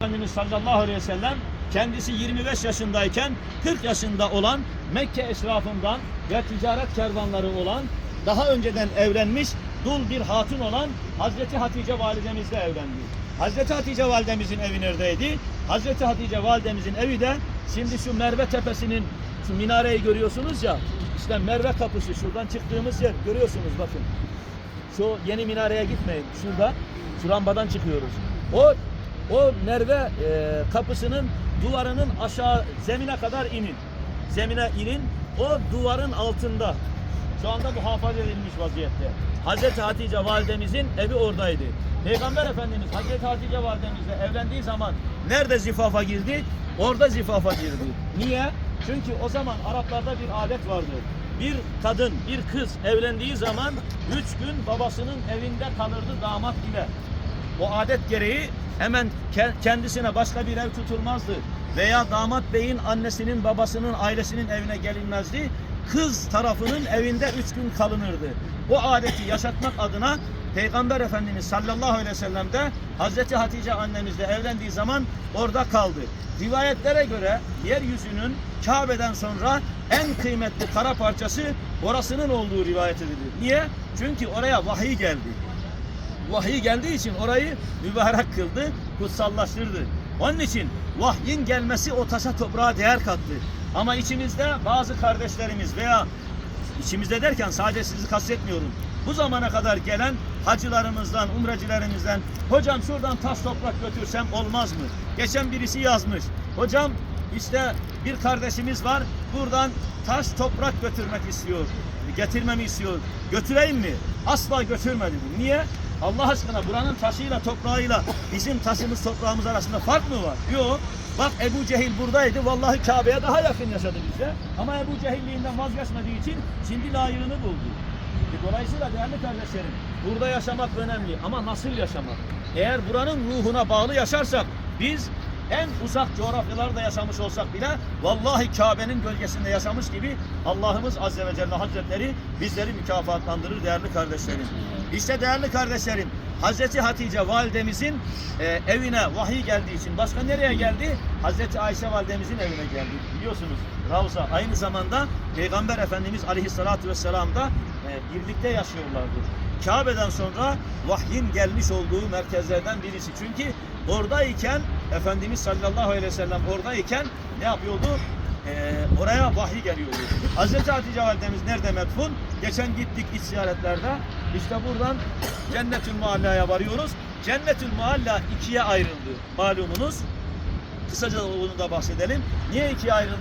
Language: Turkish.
Efendimiz sallallahu aleyhi ve sellem kendisi 25 yaşındayken 40 yaşında olan Mekke eşrafından ve ticaret kervanları olan daha önceden evlenmiş dul bir hatun olan Hazreti Hatice validemizle evlendi. Hazreti Hatice validemizin evi neredeydi? Hazreti Hatice validemizin evi de şimdi şu Merve tepesinin şu minareyi görüyorsunuz ya işte Merve kapısı şuradan çıktığımız yer görüyorsunuz bakın. Şu yeni minareye gitmeyin. Şurada şu rambadan çıkıyoruz. O o Merve e, kapısının duvarının aşağı zemine kadar inin. Zemine inin. O duvarın altında. Şu anda muhafaza edilmiş vaziyette. Hazreti Hatice validemizin evi oradaydı. Peygamber Efendimiz Hazreti Hatice validemizle evlendiği zaman nerede zifafa girdi? Orada zifafa girdi. Niye? Çünkü o zaman Araplarda bir adet vardı. Bir kadın, bir kız evlendiği zaman üç gün babasının evinde kalırdı damat ile. O adet gereği hemen ke- kendisine başka bir ev tutulmazdı. Veya damat beyin annesinin, babasının, ailesinin evine gelinmezdi. Kız tarafının evinde üç gün kalınırdı. Bu adeti yaşatmak adına Peygamber Efendimiz sallallahu aleyhi ve sellem de Hazreti Hatice annemizle evlendiği zaman orada kaldı. Rivayetlere göre yeryüzünün Kabe'den sonra en kıymetli kara parçası orasının olduğu rivayet edilir. Niye? Çünkü oraya vahiy geldi vahiy geldiği için orayı mübarek kıldı, kutsallaştırdı. Onun için vahyin gelmesi o taşa toprağa değer kattı. Ama içimizde bazı kardeşlerimiz veya içimizde derken sadece sizi kastetmiyorum. Bu zamana kadar gelen hacılarımızdan, umrecilerimizden hocam şuradan taş toprak götürsem olmaz mı? Geçen birisi yazmış. Hocam işte bir kardeşimiz var buradan taş toprak götürmek istiyor. Getirmemi istiyor. Götüreyim mi? Asla götürme dedim. Niye? Allah aşkına buranın taşıyla toprağıyla bizim taşımız toprağımız arasında fark mı var? Yok. Bak Ebu Cehil buradaydı. Vallahi Kabe'ye daha yakın yaşadı bizde. Ama Ebu Cehilliğinden vazgeçmediği için şimdi layığını buldu. E Dolayısıyla değerli kardeşlerim burada yaşamak önemli ama nasıl yaşamak? Eğer buranın ruhuna bağlı yaşarsak biz en uzak coğrafyalarda yaşamış olsak bile vallahi Kabe'nin gölgesinde yaşamış gibi Allah'ımız Azze ve Celle Hazretleri bizleri mükafatlandırır değerli kardeşlerim. İşte değerli kardeşlerim Hazreti Hatice validemizin e, evine vahiy geldiği için başka nereye geldi? Hazreti Ayşe validemizin evine geldi. Biliyorsunuz Ravza aynı zamanda Peygamber Efendimiz Aleyhisselatü Vesselam da e, birlikte yaşıyorlardı. Kabe'den sonra vahyin gelmiş olduğu merkezlerden birisi. Çünkü oradayken Efendimiz sallallahu aleyhi ve sellem oradayken ne yapıyordu? Ee, oraya vahiy geliyordu. Hazreti Hatice validemiz nerede metfun? Geçen gittik iç ziyaretlerde. İşte buradan Cennetül Mualla'ya varıyoruz. Cennetül Mualla ikiye ayrıldı malumunuz. Kısaca onu da bahsedelim. Niye ikiye ayrıldı?